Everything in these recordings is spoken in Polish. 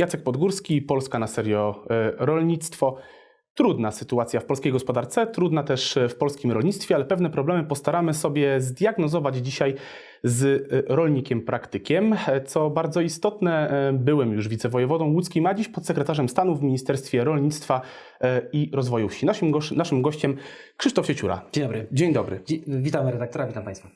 Jacek Podgórski, Polska na serio e, rolnictwo. Trudna sytuacja w polskiej gospodarce, trudna też w polskim rolnictwie, ale pewne problemy postaramy sobie zdiagnozować dzisiaj z e, rolnikiem praktykiem. E, Co bardzo istotne, e, byłem już wicewojewodą łódzkim, a dziś podsekretarzem stanu w Ministerstwie Rolnictwa e, i Rozwoju Wsi. Naszym, naszym gościem Krzysztof Sieciura. Dzień dobry. Dzień dobry. Dzie- Witam redaktora, witam Państwa.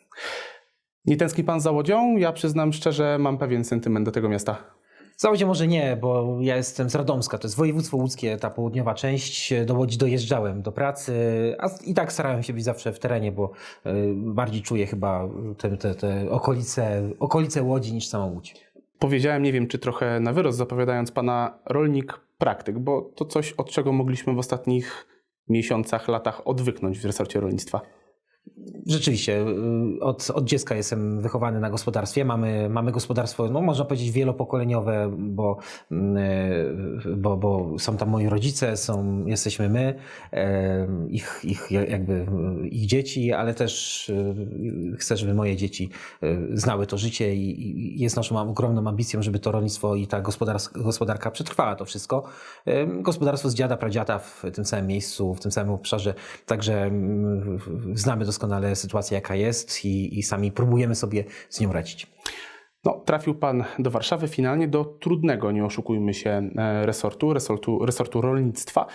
Nie tęskni pan za Łodzią? Ja przyznam szczerze, mam pewien sentyment do tego miasta. W zasadzie może nie, bo ja jestem z Radomska, to jest województwo łódzkie, ta południowa część. Do Łodzi dojeżdżałem do pracy, a i tak starałem się być zawsze w terenie, bo y, bardziej czuję chyba te, te, te okolice, okolice Łodzi niż samą Łódź. Powiedziałem, nie wiem czy trochę na wyrost, zapowiadając pana rolnik praktyk, bo to coś, od czego mogliśmy w ostatnich miesiącach, latach odwyknąć w resorcie rolnictwa. Rzeczywiście, y, od, od dziecka jestem wychowany na gospodarstwie. Mamy, mamy gospodarstwo, no można powiedzieć, wielopokoleniowe, bo, y, bo, bo są tam moi rodzice, są, jesteśmy my, e, ich, ich, jakby, y, ich dzieci, ale też y, chcę, żeby moje dzieci y, znały to życie i, jest naszą ogromną ambicją, żeby to rolnictwo i ta gospodarka przetrwała to wszystko. Y, Gospodarstwo z dziada, pradziada w tym samym miejscu, w tym samym obszarze, także mm, znamy doskonale sytuację, jaka jest i, i sami próbujemy sobie z nią radzić. No, trafił pan do Warszawy finalnie do trudnego, nie oszukujmy się, e, resortu, resortu, resortu rolnictwa.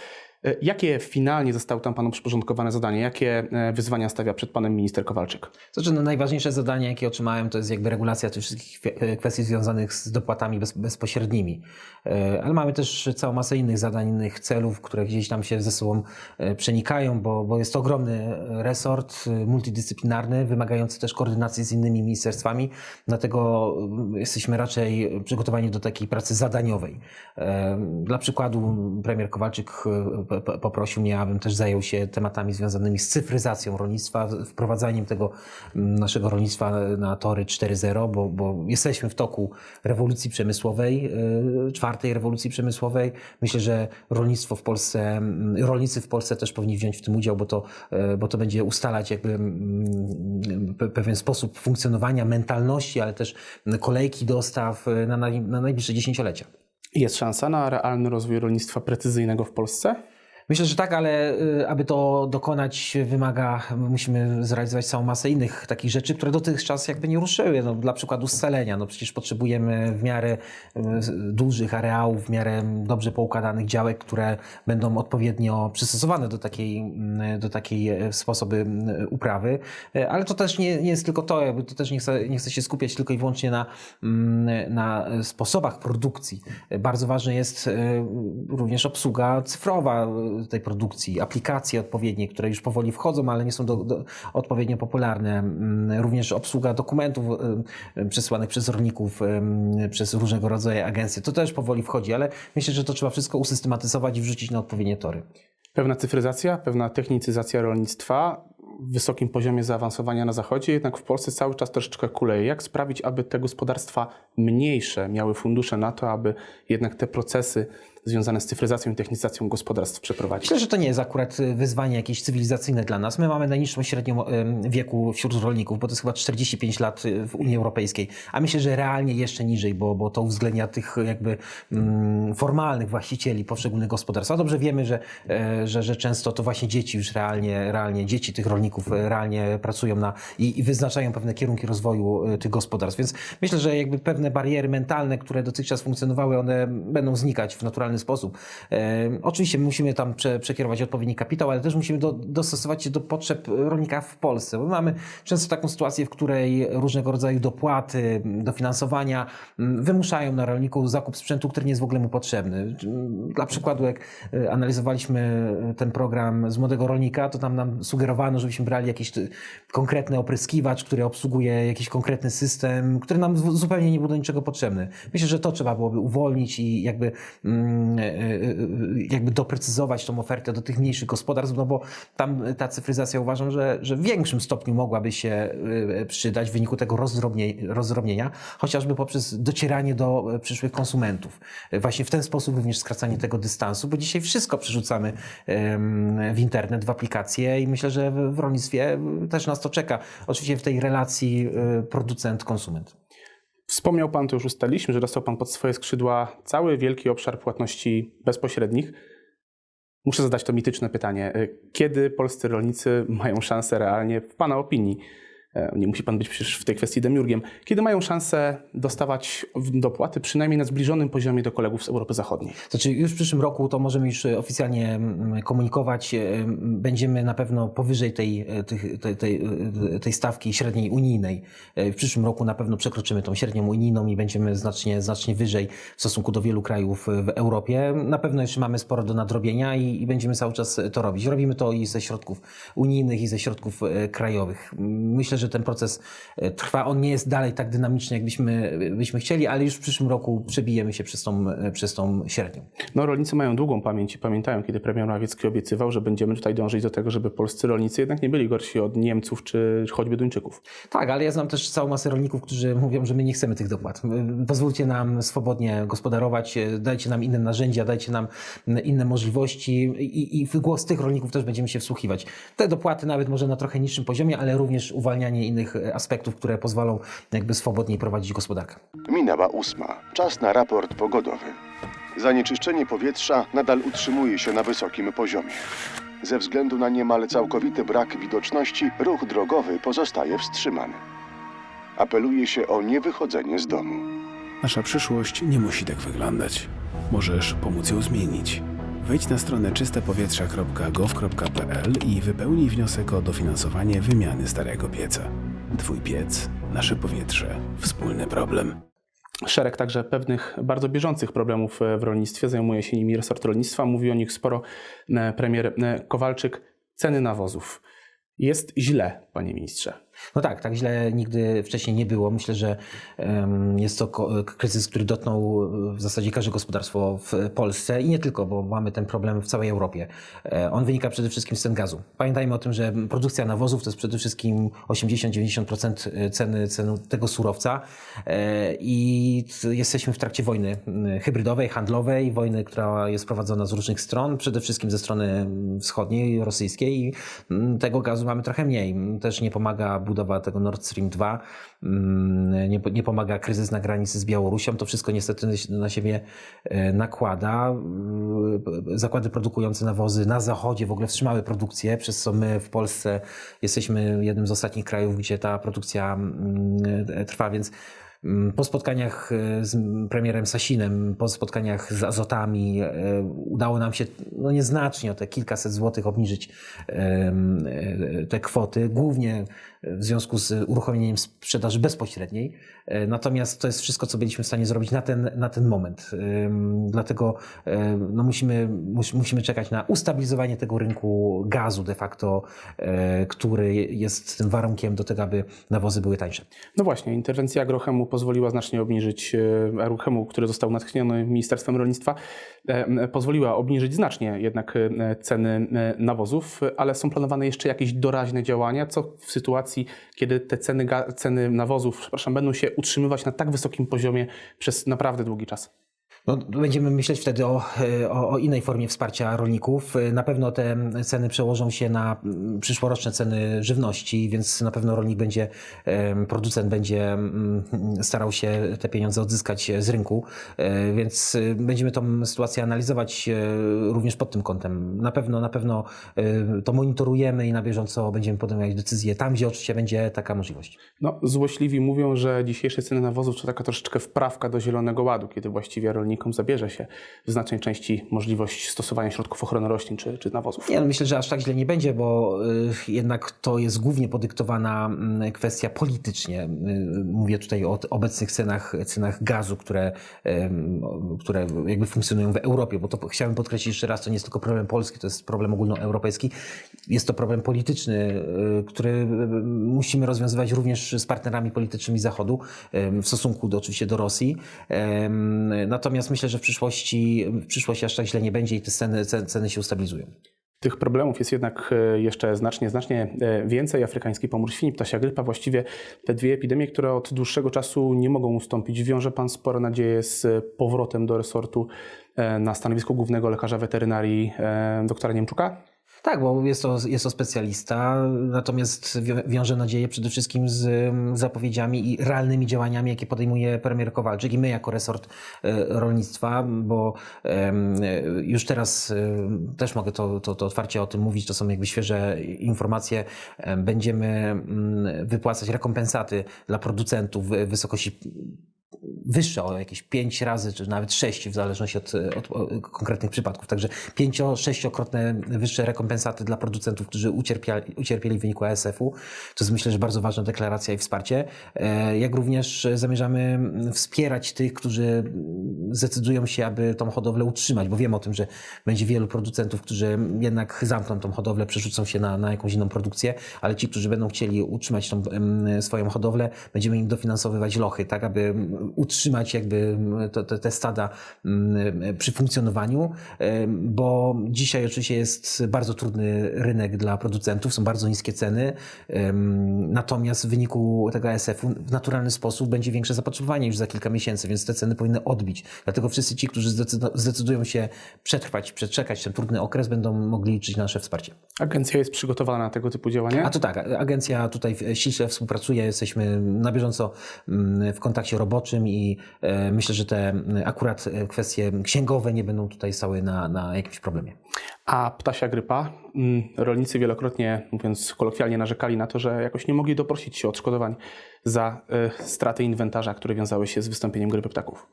E, Jakie finalnie zostały tam panu przyporządkowane zadania? Jakie e, wyzwania stawia przed panem minister Kowalczyk? Znaczy, no, najważniejsze zadanie, jakie otrzymałem, to jest jakby regulacja tych wszystkich kwie- kwestii związanych z dopłatami bez, bezpośrednimi. E, Ale mamy też całą masę innych zadań, innych celów, które gdzieś tam się ze sobą e, przenikają, bo, bo jest to ogromny resort e, multidyscyplinarny, wymagający też koordynacji z innymi ministerstwami, dlatego mm, jesteśmy raczej przygotowani do takiej pracy zadaniowej. E, Dla przykładu premier Kowalczyk e, poprosił mnie, abym też zajął się tematami związanymi z cyfryzacją rolnictwa, wprowadzaniem tego mm, naszego rolnictwa na tory 4.0, bo, bo jesteśmy w toku rewolucji przemysłowej, y, czwartej rewolucji przemysłowej. Myślę, że rolnictwo w Polsce, mm, rolnicy w Polsce też powinni wziąć w tym udział, bo to, y, bo to będzie ustalać jakby mm, pe- pewien sposób funkcjonowania, mentalności, ale też kolejki dostaw y, na, na najbliższe dziesięciolecia. Jest szansa na realny rozwój rolnictwa precyzyjnego w Polsce? Myślę, że tak, ale y, aby to dokonać wymaga, musimy zrealizować całą masę innych takich rzeczy, które dotychczas jakby nie ruszyły. No, dla przykładu scalenia. No, przecież potrzebujemy w miarę y, dużych areałów, w miarę dobrze poukładanych działek, które będą odpowiednio przystosowane do takiej, mm, do takiej sposoby uprawy. Ale to też nie, nie jest tylko to, jakby to też nie chcę, nie chcę się skupiać tylko i wyłącznie na, mm, na sposobach produkcji. Bardzo ważna jest również obsługa cyfrowa tej produkcji, aplikacje odpowiednie, które już powoli wchodzą, ale nie są do, do, odpowiednio popularne. Mm, Również obsługa dokumentów e, przesłanych przez rolników, e, przez różnego rodzaju agencje. To też powoli wchodzi, ale myślę, że to trzeba wszystko usystematyzować i wrzucić na odpowiednie tory. Pewna cyfryzacja, pewna technicyzacja rolnictwa w wysokim poziomie zaawansowania na zachodzie, jednak w Polsce cały czas troszeczkę kuleje. Jak sprawić, aby te gospodarstwa mniejsze miały fundusze na to, aby jednak te procesy związane z cyfryzacją i technizacją gospodarstw przeprowadzić? Myślę, że to nie jest akurat y, wyzwanie jakieś cywilizacyjne dla nas. My mamy najniższą średnią em, wieku wśród rolników, bo to jest chyba 45 lat y, w Unii Europejskiej, a myślę, że realnie jeszcze niżej, bo, bo to uwzględnia tych jakby mm, formalnych właścicieli poszczególnych gospodarstw. A dobrze wiemy, że, e, że, że często to właśnie dzieci już realnie, realnie dzieci tych rolników e, realnie pracują na i, i wyznaczają pewne kierunki rozwoju e, tych gospodarstw. Więc myślę, że jakby pewne bariery mentalne, które dotychczas funkcjonowały, one będą znikać w naturalny sposób. E, oczywiście musimy tam prze, przekierować odpowiedni kapitał, ale też musimy do, dostosować się do potrzeb rolnika w Polsce. Bo mamy często taką sytuację, w której różnego rodzaju dopłaty, dofinansowania mm, wymuszają na rolniku zakup sprzętu, który nie jest w ogóle mu potrzebny. Dla przykładu, jak e, analizowaliśmy ten program z młodego rolnika, to tam nam sugerowano, żebyśmy brali jakiś ty- konkretny opryskiwacz, który obsługuje jakiś konkretny system, który nam zupełnie nie był do niczego potrzebny. Myślę, że to trzeba byłoby uwolnić i jakby, mm, e, e, jakby doprecyzować tą ofertę do tych mniejszych gospodarstw, no bo tam ta cyfryzacja uważam, że, że w większym stopniu mogłaby się e, przydać w wyniku tego rozdrobnie, rozdrobnienia, chociażby poprzez docieranie do e, przyszłych konsumentów. E, Właśnie w ten sposób również skracanie tego dystansu, bo dzisiaj wszystko przerzucamy w internet, w aplikacje i myślę, że w rolnictwie też nas to czeka. Oczywiście w tej relacji e, producent-konsument. Wspomniał Pan, to już ustaliliśmy, że dostał Pan pod swoje skrzydła cały wielki obszar płatności bezpośrednich. Muszę zadać to mityczne pytanie. E, Kiedy polscy rolnicy mają szansę realnie, w Pana opinii, nie musi Pan być przecież w tej kwestii demiurgiem, kiedy mają szansę dostawać dopłaty przynajmniej na zbliżonym poziomie do kolegów z Europy Zachodniej? Znaczy już w przyszłym roku to możemy już e, oficjalnie mm, komunikować. e, Będziemy na pewno powyżej tej, e, tej, tej, e, tej stawki średniej unijnej. E, W przyszłym roku na pewno przekroczymy tą średnią unijną i będziemy znacznie, znacznie wyżej w stosunku do wielu krajów e, w Europie. Na pewno jeszcze mamy sporo do nadrobienia i, i będziemy cały czas to robić. Robimy to i ze środków unijnych, i ze środków e, krajowych. Myślę, że ten proces e, trwa. On nie jest dalej tak dynamiczny, jakbyśmy byśmy chcieli, ale już w przyszłym roku przebijemy się przez tą, e, przez tą średnią. No, rolnicy mają długą pamięć i pamiętają, kiedy premier Morawiecki obiecywał, że będziemy tutaj dążyć do tego, żeby polscy rolnicy jednak nie byli gorsi od Niemców czy choćby Duńczyków. Tak, ale ja znam też całą masę rolników, którzy mówią, że my nie chcemy tych dopłat. Pozwólcie nam swobodnie gospodarować, e, dajcie nam inne narzędzia, dajcie nam inne możliwości i, i w głos tych rolników też będziemy się wsłuchiwać. Te dopłaty nawet może na trochę niższym poziomie, ale również uwalnianie innych e, aspektów, które pozwolą jakby swobodniej prowadzić gospodarkę. Minęła ósma. Czas na raport pogodowy. Zanieczyszczenie powietrza nadal utrzymuje się na wysokim poziomie. Ze względu na niemal całkowity brak widoczności, ruch drogowy pozostaje wstrzymany. Apeluje się o niewychodzenie z domu. Nasza przyszłość nie musi tak wyglądać. Możesz pomóc ją zmienić. Wejdź na stronę czystepowietrza.gov.pl i wypełnij wniosek o dofinansowanie wymiany starego pieca. Twój piec, nasze powietrze, wspólny problem. Szereg także pewnych bardzo bieżących problemów e, w rolnictwie. Zajmuje się nimi resort rolnictwa. Mówi o nich sporo e, premier e, Kowalczyk. Ceny nawozów. Jest źle, panie ministrze. No tak, tak źle nigdy wcześniej nie było. Myślę, że jest to kryzys, który dotknął e, w zasadzie każde gospodarstwo w Polsce i nie tylko, bo mamy ten problem w całej Europie. E, On wynika przede wszystkim z cen gazu. Pamiętajmy o tym, że produkcja nawozów to jest przede wszystkim 80-90% ceny, ceny tego surowca E, i jesteśmy w trakcie wojny hybrydowej, handlowej, wojny, która jest prowadzona z różnych stron, przede wszystkim ze strony wschodniej, rosyjskiej i tego gazu mamy trochę mniej. Też nie pomaga budowa tego Nord Stream 2, mm, nie, nie pomaga kryzys na granicy z Białorusią. To wszystko niestety na siebie e, nakłada. Mm, Zakłady produkujące nawozy na zachodzie w ogóle wstrzymały produkcję, przez co my w Polsce jesteśmy jednym z ostatnich krajów, gdzie ta produkcja mm, e, trwa, więc po spotkaniach e, z premierem Sasinem, po spotkaniach z Azotami udało nam się no nieznacznie o te kilkaset złotych obniżyć te kwoty, głównie w związku z uruchomieniem sprzedaży bezpośredniej. E, Natomiast to jest wszystko, co byliśmy w stanie zrobić na ten, na ten moment. Em, Dlatego e, no musimy, mus, musimy czekać na ustabilizowanie tego rynku gazu de facto, e, który jest tym warunkiem do tego, aby nawozy były tańsze. No właśnie, interwencja Agrochemu pozwoliła znacznie obniżyć, e, Agrochemu, który został natchniony Ministerstwem Rolnictwa, e, pozwoliła obniżyć znacznie jednak e, ceny e, nawozów, ale są planowane jeszcze jakieś doraźne działania, co w sytuacji, kiedy te ceny, ceny nawozów, przepraszam, będą się utrzymywać na tak wysokim poziomie przez naprawdę długi czas. No, będziemy myśleć wtedy o, e, o, o innej formie wsparcia rolników. E, Na pewno te ceny przełożą się na mm, przyszłoroczne ceny żywności, więc na pewno rolnik będzie, producent będzie mm, starał się te pieniądze odzyskać z rynku, E, więc będziemy tą sytuację analizować również pod tym kątem. Na pewno, na pewno to monitorujemy i na bieżąco będziemy podejmować decyzje tam, gdzie oczywiście będzie taka możliwość. No, złośliwi mówią, że dzisiejsze ceny nawozów to taka troszeczkę wprawka do Zielonego Ładu, kiedy właściwie rolnikom zabierze się w znacznej części możliwość stosowania środków ochrony roślin czy, czy nawozów. Nie, no myślę, że aż tak źle nie będzie, bo y, jednak to jest głównie podyktowana mm, kwestia politycznie. Y, Mówię tutaj o obecnych cenach, cenach gazu, które, które jakby funkcjonują w Europie, bo to chciałem podkreślić jeszcze raz, to nie jest tylko problem polski, to jest problem ogólnoeuropejski. Jest to problem polityczny, y, który musimy rozwiązywać również z partnerami politycznymi Zachodu, w stosunku do, oczywiście do Rosji. Em, Natomiast myślę, że w przyszłości, w przyszłości aż tak źle nie będzie i te ceny, cen- ceny się ustabilizują. Tych problemów jest jednak e, jeszcze znacznie, znacznie e, więcej. Afrykański pomór świń, ptasia grypa, właściwie te dwie epidemie, które od dłuższego czasu nie mogą ustąpić. Wiąże Pan spore nadzieje z powrotem do resortu e, na stanowisku głównego lekarza weterynarii doktora Niemczuka? Tak, bo jest to, jest to specjalista, natomiast wią- wiąże nadzieję przede wszystkim z mm, zapowiedziami i realnymi działaniami, jakie podejmuje premier Kowalczyk i my jako resort e, rolnictwa, bo e, już teraz e, też mogę to, to, to otwarcie o tym mówić, to są jakby świeże informacje. Będziemy mm, wypłacać rekompensaty dla producentów w wysokości wyższe o jakieś 5 razy, czy nawet 6 w zależności od, od, od konkretnych przypadków. Także 5-6-krotne wyższe rekompensaty dla producentów, którzy ucierpiali, ucierpieli w wyniku ASF-u. To jest myślę, że bardzo ważna deklaracja i wsparcie. E, Jak również zamierzamy wspierać tych, którzy zdecydują się, aby tą hodowlę utrzymać, bo wiem o tym, że będzie wielu producentów, którzy jednak zamkną tą hodowlę, przerzucą się na, na jakąś inną produkcję, ale ci, którzy będą chcieli utrzymać tą swoją hodowlę, będziemy im dofinansowywać lochy, tak aby utrzymać jakby mm, to, te, stada mm, przy funkcjonowaniu, bo dzisiaj oczywiście jest bardzo trudny rynek dla producentów, są bardzo niskie ceny, natomiast w wyniku tego ASF-u w naturalny sposób będzie większe zapotrzebowanie już za kilka miesięcy, więc te ceny powinny odbić. Dlatego wszyscy ci, którzy zdecydują się przetrwać, przeczekać ten trudny okres, będą mogli liczyć na nasze wsparcie. Agencja jest przygotowana na tego typu działania? A to tak, agencja tutaj ściśle współpracuje, jesteśmy na bieżąco mm, w kontakcie roboczym i e, myślę, że te akurat e, kwestie księgowe nie będą tutaj stały na, na jakimś problemie. A ptasia grypa? Mm, Rolnicy wielokrotnie, mówiąc kolokwialnie, narzekali na to, że jakoś nie mogli doprosić się odszkodowań za y, straty inwentarza, które wiązały się z wystąpieniem grypy ptaków.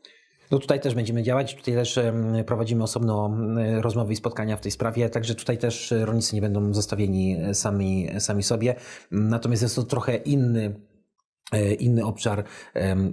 No tutaj też będziemy działać, tutaj też prowadzimy osobno rozmowy i spotkania w tej sprawie, także tutaj też e, rolnicy nie będą zostawieni e, sami, sami sobie. Natomiast jest to trochę inny e, inny obszar,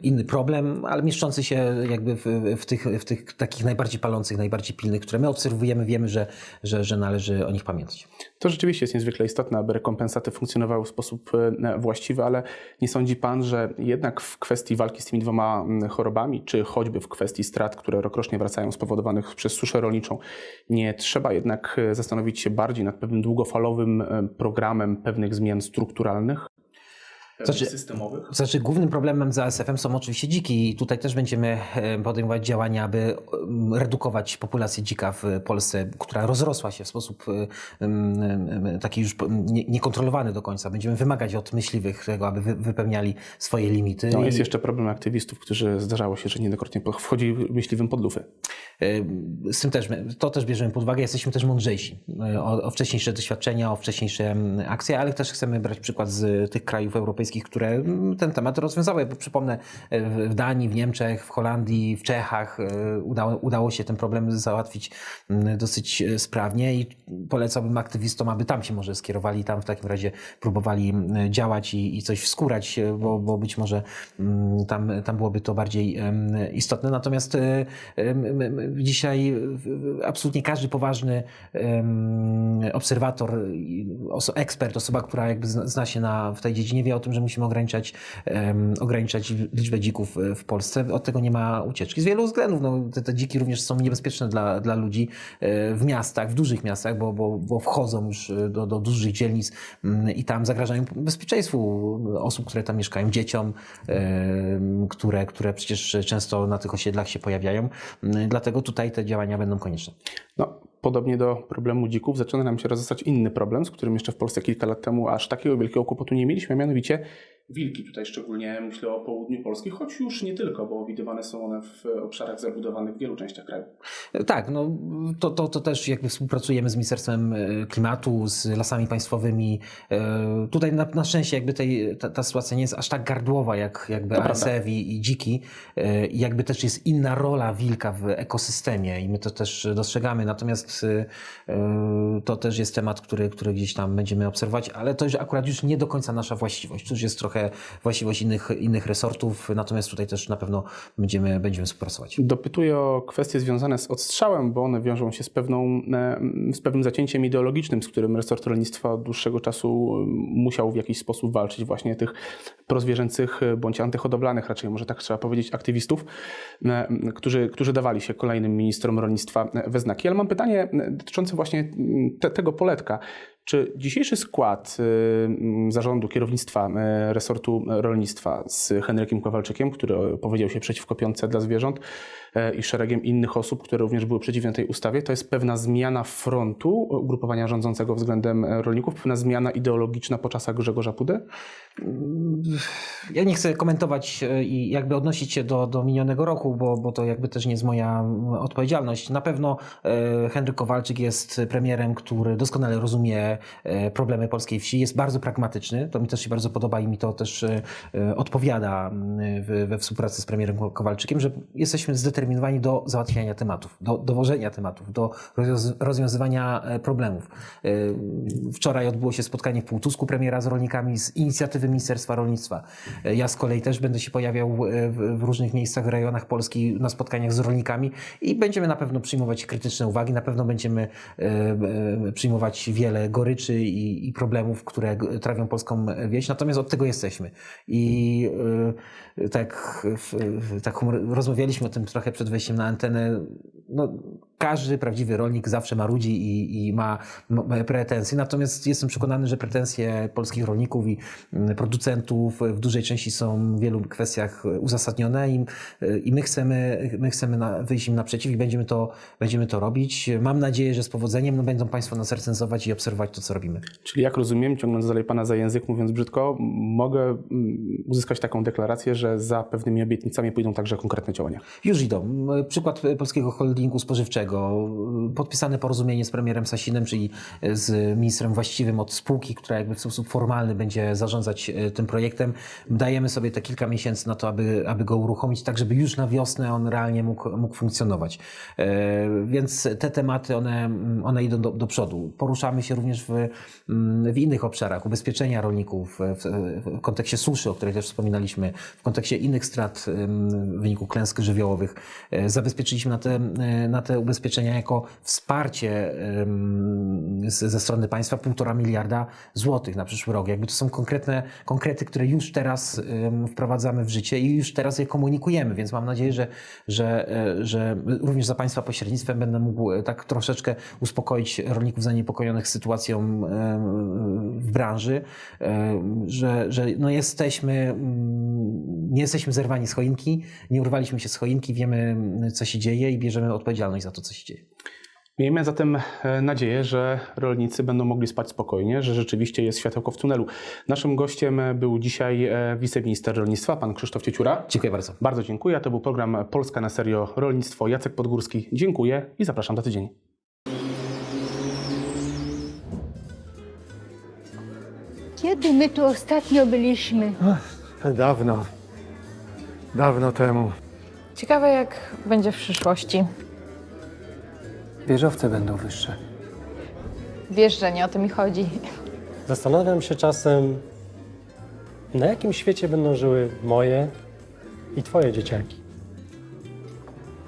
inny problem, ale mieszczący się jakby w, w, tych, w tych takich najbardziej palących, najbardziej pilnych, które my obserwujemy, wiemy, że, że, że należy o nich pamiętać. To rzeczywiście jest niezwykle istotne, aby rekompensaty funkcjonowały w sposób e, właściwy, ale nie sądzi Pan, że jednak w kwestii walki z tymi dwoma chorobami, czy choćby w kwestii strat, które rokrocznie wracają spowodowanych przez suszę rolniczą, nie trzeba jednak e, zastanowić się bardziej nad pewnym długofalowym e, programem pewnych zmian strukturalnych? Pewnych Znaczy- systemowych? Znaczy, głównym problemem z ASF-em są oczywiście dziki i tutaj też będziemy e, podejmować działania, aby em, redukować populację dzika w Polsce, która rozrosła się w sposób e, taki już nie- niekontrolowany do końca. Będziemy wymagać od myśliwych tego, aby wy- wypełniali swoje limity. No, jest jeszcze problem aktywistów, którzy zdarzało się, że niejednokrotnie wchodzi myśliwym pod lufę. Z tym też, to też bierzemy pod uwagę. Jesteśmy też mądrzejsi e, o, o wcześniejsze doświadczenia, o wcześniejsze akcje, ale też chcemy brać przykład z tych krajów europejskich, które mm, ten temat rozwiązały. Bo przypomnę, e, w Danii, w Niemczech, w Holandii, w Czechach e, udało, udało się ten problem załatwić mm, dosyć e, sprawnie i polecałbym aktywistom, aby tam się może skierowali, tam w takim razie próbowali mm, działać i, i coś wskórać, e, bo, bo być może tam, tam byłoby to bardziej istotne. Natomiast dzisiaj absolutnie każdy poważny obserwator, ekspert, osoba, która jakby zna się na, w tej dziedzinie wie o tym, że musimy ograniczać, em, ograniczać liczbę dzików e, w Polsce. Od tego nie ma ucieczki. Z wielu względów. No, te, te dziki również są niebezpieczne dla, dla ludzi e, w miastach, w dużych miastach, bo, bo, bo wchodzą już e, do, do dużych dzielnic mm, i tam zagrażają bezpieczeństwu osób, które tam mieszkają, dzieciom, które, które przecież często na tych osiedlach się pojawiają. Dlatego tutaj te działania będą konieczne. No, podobnie do problemu dzików zaczyna nam się rozrastać inny problem, z którym jeszcze w Polsce kilka lat temu aż takiego wielkiego kłopotu nie mieliśmy, a mianowicie wilki. Tutaj szczególnie myślę o południu Polski, choć już nie tylko, bo widywane są one w obszarach zabudowanych w wielu częściach kraju. Tak, no to, to, to też jakby współpracujemy z Ministerstwem e, Klimatu, z lasami państwowymi. E, Tutaj na, na szczęście jakby tej, ta, ta sytuacja nie jest aż tak gardłowa jak jakby. ASF i, i dziki. E, I jakby też jest inna rola wilka w ekosystemie i my to też dostrzegamy. Natomiast e, e, to też jest temat, który, który gdzieś tam będziemy obserwować, ale to już akurat już nie do końca nasza właściwość. To już jest trochę właściwość innych, innych resortów, natomiast tutaj też na pewno będziemy, będziemy współpracować. Dopytuję o kwestie związane z odstrzałem, bo one wiążą się z, pewną, e, z pewnym zacięciem ideologicznym, z którym resort rolnictwa od dłuższego czasu e, musiał w jakiś sposób walczyć właśnie tych prozwierzęcych e, bądź antyhodowlanych, raczej może tak trzeba powiedzieć, aktywistów, którzy, którzy dawali się kolejnym ministrom rolnictwa we znaki. Ale mam pytanie dotyczące właśnie te, tego poletka. Czy dzisiejszy skład y, mm, zarządu kierownictwa y, resortu rolnictwa z Henrykiem Kowalczykiem, który powiedział się przeciwko piątce dla zwierząt i szeregiem innych osób, które również były przeciwne tej ustawie, to jest pewna zmiana frontu ugrupowania rządzącego względem e, rolników, pewna zmiana ideologiczna po czasach Grzegorza Pudy? Ja nie chcę komentować e, i jakby odnosić się do, do minionego roku, bo, bo to jakby też nie jest moja mm, odpowiedzialność. Na pewno e, Henryk Kowalczyk jest premierem, który doskonale rozumie e, problemy polskiej wsi, jest bardzo pragmatyczny, to mi też się bardzo podoba i mi to też e, e, odpowiada mm, we współpracy z premierem Kowalczykiem, że jesteśmy zdeterminowani do załatwiania tematów, do dowożenia tematów, do rozwiąz- rozwiązywania e, problemów. E, Wczoraj odbyło się spotkanie w Półtusku premiera z rolnikami z inicjatywy Ministerstwa Rolnictwa. E, Ja z kolei też będę się pojawiał w, różnych miejscach, w rejonach Polski na spotkaniach z rolnikami i będziemy na pewno przyjmować krytyczne uwagi, na pewno będziemy przyjmować wiele goryczy i, problemów, które trawią polską wieś, natomiast od tego jesteśmy. I tak, tak rozmawialiśmy o tym trochę przed wejściem na antenę. No, każdy prawdziwy rolnik zawsze marudzi i, i ma, ma pretensje, natomiast jestem przekonany, że pretensje polskich rolników i mm, producentów w dużej części są w wielu kwestiach uzasadnione i, i my chcemy, my chcemy na, wyjść im naprzeciw i będziemy to, będziemy to robić. Mam nadzieję, że z powodzeniem no, będą Państwo nas recenzować i obserwować to, co robimy. Czyli jak rozumiem, ciągnąc dalej Pana za język, mówiąc brzydko, mogę mm, uzyskać taką deklarację, że za pewnymi obietnicami pójdą także konkretne działania. Już idą. Przykład polskiego holdingu spożywczego. Podpisane porozumienie z premierem Sasinem, czyli z ministrem właściwym od spółki, która jakby w sposób formalny będzie zarządzać e, tym projektem. Dajemy sobie te kilka miesięcy na to, aby, aby go uruchomić, tak żeby już na wiosnę on realnie mógł, mógł funkcjonować. E, Więc te tematy, one, one idą do, do przodu. Poruszamy się również w, w innych obszarach. Ubezpieczenia rolników w, w kontekście suszy, o której też wspominaliśmy, w kontekście innych strat w wyniku klęsk żywiołowych. E, Zabezpieczyliśmy na te, e, na te ubezpieczenia jako wsparcie ze strony państwa półtora miliarda złotych na przyszły rok. Jakby to są konkretne konkrety, które już teraz wprowadzamy w życie i już teraz je komunikujemy, więc mam nadzieję, że, że, e, że również za państwa pośrednictwem będę mógł tak troszeczkę uspokoić rolników zaniepokojonych sytuacją w branży, że, że no jesteśmy, mm, nie jesteśmy zerwani z choinki, nie urwaliśmy się z choinki, wiemy co się dzieje i bierzemy odpowiedzialność za to, co się dzieje. Miejmy zatem e, nadzieję, że rolnicy będą mogli spać spokojnie, że rzeczywiście jest światełko w tunelu. Naszym gościem był dzisiaj e, wiceminister rolnictwa, pan Krzysztof Cieciura. Dziękuję bardzo. Bardzo dziękuję. To był program Polska na serio rolnictwo. Jacek Podgórski. Dziękuję i zapraszam za tydzień. Kiedy my tu ostatnio byliśmy? Dawno. Dawno temu. Ciekawe, jak będzie w przyszłości. Wieżowce będą wyższe. Wiesz, że nie o to mi chodzi. Zastanawiam się czasem, na jakim świecie będą żyły moje i twoje dzieciaki.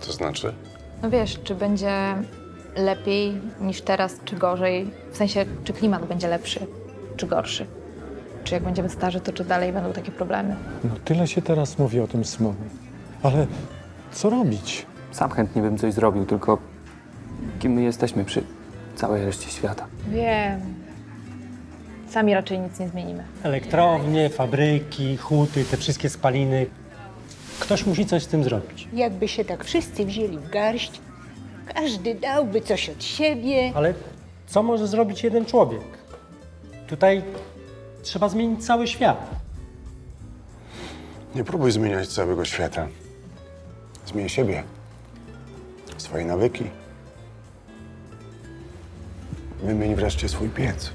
To znaczy? No wiesz, czy będzie lepiej niż teraz, czy gorzej? W sensie, czy klimat będzie lepszy, czy gorszy? Czy jak będziemy starzy, to czy dalej będą takie problemy? No tyle się teraz mówi o tym smogu. Ale co robić? Sam chętnie bym coś zrobił, tylko kim my jesteśmy przy całej reszcie świata? Wiem. Sami raczej nic nie zmienimy. Elektrownie, fabryki, huty, te wszystkie spaliny. Ktoś musi coś z tym zrobić. Jakby się tak wszyscy wzięli w garść, każdy dałby coś od siebie. Ale co może zrobić jeden człowiek? Tutaj trzeba zmienić cały świat. Nie próbuj zmieniać całego świata. Zmień siebie. Swoje nawyki. Wymień wreszcie swój piec.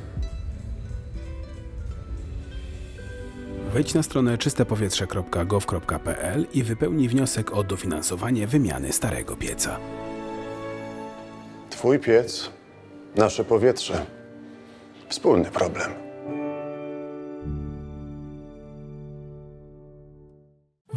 Wejdź na stronę czystepowietrze.gov.pl i wypełnij wniosek o dofinansowanie wymiany starego pieca. Twój piec, nasze powietrze. Wspólny problem.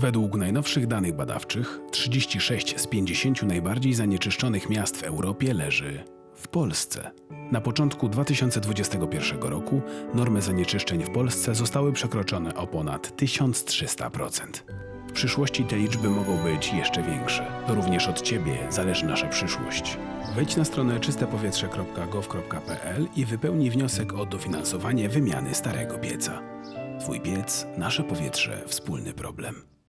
Według najnowszych danych badawczych 36 z 50 najbardziej zanieczyszczonych miast w Europie leży w Polsce. Na początku 2021 roku normy zanieczyszczeń w Polsce zostały przekroczone o ponad 1300%. W przyszłości te liczby mogą być jeszcze większe. To również od Ciebie zależy nasza przyszłość. Wejdź na stronę czystepowietrze.gov.pl i wypełnij wniosek o dofinansowanie wymiany starego pieca. Twój piec, nasze powietrze, wspólny problem.